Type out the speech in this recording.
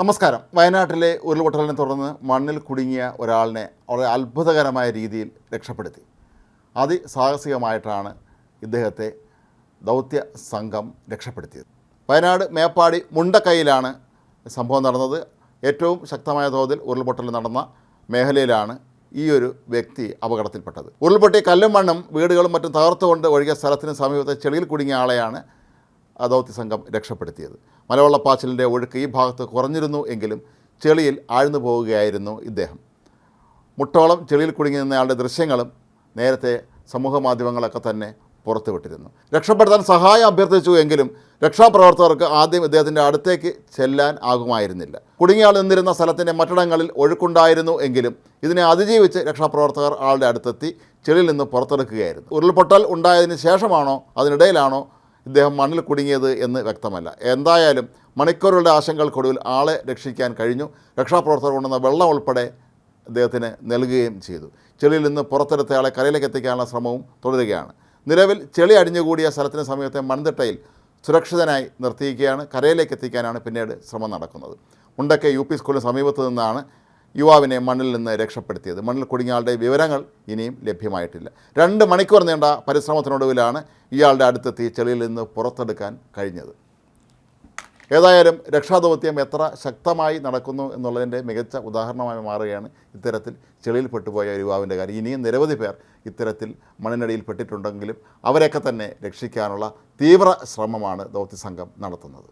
നമസ്കാരം. വയനാട്ടിലെ ഉരുൾപൊട്ടലിനെ തുടർന്ന് മണ്ണിൽ കുടുങ്ങിയ ഒരാളിനെ വളരെ അത്ഭുതകരമായ രീതിയിൽ രക്ഷപ്പെടുത്തി. അതിസാഹസികമായിട്ടാണ് ഇദ്ദേഹത്തെ ദൗത്യ സംഘം രക്ഷപ്പെടുത്തിയത്. വയനാട് മേപ്പാടി മുണ്ടക്കൈയിലാണ് സംഭവം നടന്നത്. ഏറ്റവും ശക്തമായ തോതിൽ ഉരുൾപൊട്ടൽ നടന്ന മേഖലയിലാണ് ഈ ഒരു വ്യക്തി അപകടത്തിൽപ്പെട്ടത്. ഉരുൾപൊട്ടി കല്ലും മണ്ണും വീടുകളും മറ്റും തകർത്തുകൊണ്ട് ഒഴുകിയ സ്ഥലത്തിന് സമീപത്തെ ചെളിയിൽ കുടുങ്ങിയ ആളെയാണ് ദൗത്യ സംഘം രക്ഷപ്പെടുത്തിയത്. മലവെള്ളപ്പാച്ചിലിന്റെ ഒഴുക്ക് ഈ ഭാഗത്ത് കുറഞ്ഞിരുന്നു എങ്കിലും ചെളിയിൽ ആഴ്ന്നു പോവുകയായിരുന്നു ഇദ്ദേഹം. മുട്ടോളം ചെളിയിൽ കുടുങ്ങി നിന്നയാളുടെ ദൃശ്യങ്ങളും നേരത്തെ സമൂഹ മാധ്യമങ്ങളൊക്കെ തന്നെ പുറത്തുവിട്ടിരുന്നു. രക്ഷപ്പെടുത്താൻ സഹായം അഭ്യർത്ഥിച്ചു എങ്കിലും രക്ഷാപ്രവർത്തകർക്ക് ആദ്യം ഇദ്ദേഹത്തിന്റെ അടുത്തേക്ക് ചെല്ലാൻ ആകുമായിരുന്നില്ല. കുടുങ്ങിയാൾ നിന്നിരുന്ന സ്ഥലത്തിന്റെ മറ്റിടങ്ങളിൽ ഒഴുക്കുണ്ടായിരുന്നു എങ്കിലും ഇതിനെ അതിജീവിച്ച് രക്ഷാപ്രവർത്തകർ ആളുടെ അടുത്തെത്തി ചെളിയിൽ നിന്ന് പുറത്തെടുക്കുകയായിരുന്നു. ഉരുൾപൊട്ടൽ ഉണ്ടായതിന് ശേഷമാണോ അതിനിടയിലാണോ ഇദ്ദേഹം മണ്ണിൽ കുടുങ്ങിയത് എന്ന് വ്യക്തമല്ല. എന്തായാലും മണിക്കൂറുകളുടെ ആശങ്കകൾക്കൊടുവിൽ ആളെ രക്ഷിക്കാൻ കഴിഞ്ഞു. രക്ഷാപ്രവർത്തകർ കൊണ്ടുവന്ന വെള്ളം ഉൾപ്പെടെ അദ്ദേഹത്തിന് നൽകുകയും ചെയ്തു. ചെളിയിൽ നിന്ന് പുറത്തെടുത്തയാളെ കരയിലേക്ക് എത്തിക്കാനുള്ള ശ്രമവും തുടരുകയാണ്. നിലവിൽ ചെളി അടിഞ്ഞുകൂടിയ സ്ഥലത്തിന് സമീപത്തെ മൺതിട്ടയിൽ സുരക്ഷിതനായി നിർത്തിയിരിക്കുകയാണ്. കരയിലേക്ക് എത്തിക്കാനാണ് പിന്നീട് ശ്രമം നടക്കുന്നത്. മുണ്ടക്കെ യു പി സ്കൂളിന് സമീപത്ത് നിന്നാണ് യുവാവിനെ മണ്ണിൽ നിന്ന് രക്ഷപ്പെടുത്തിയത്. മണ്ണിൽ കുടുങ്ങിയ ആളുടെ വിവരങ്ങൾ ഇനിയും ലഭ്യമായിട്ടില്ല. രണ്ട് മണിക്കൂർ നീണ്ട പരിശ്രമത്തിനൊടുവിലാണ് ഇയാളുടെ അടുത്തെത്തി ചെളിയിൽ നിന്ന് പുറത്തെടുക്കാൻ കഴിഞ്ഞത്. ഏതായാലും രക്ഷാദൗത്യം എത്ര ശക്തമായി നടക്കുന്നു എന്നുള്ളതിന്റെ മികച്ച ഉദാഹരണമായി മാറുകയാണ് ഇത്തരത്തിൽ ചെളിയിൽ പെട്ടുപോയ ഒരു യുവാവിന്റെ കാര്യം. ഇനിയും നിരവധി പേർ ഇത്തരത്തിൽ മണ്ണിനടിയിൽ പെട്ടിട്ടുണ്ടെങ്കിലും അവരെയൊക്കെ തന്നെ രക്ഷിക്കാനുള്ള തീവ്ര ശ്രമമാണ് ദൗത്യസംഘം നടത്തുന്നത്.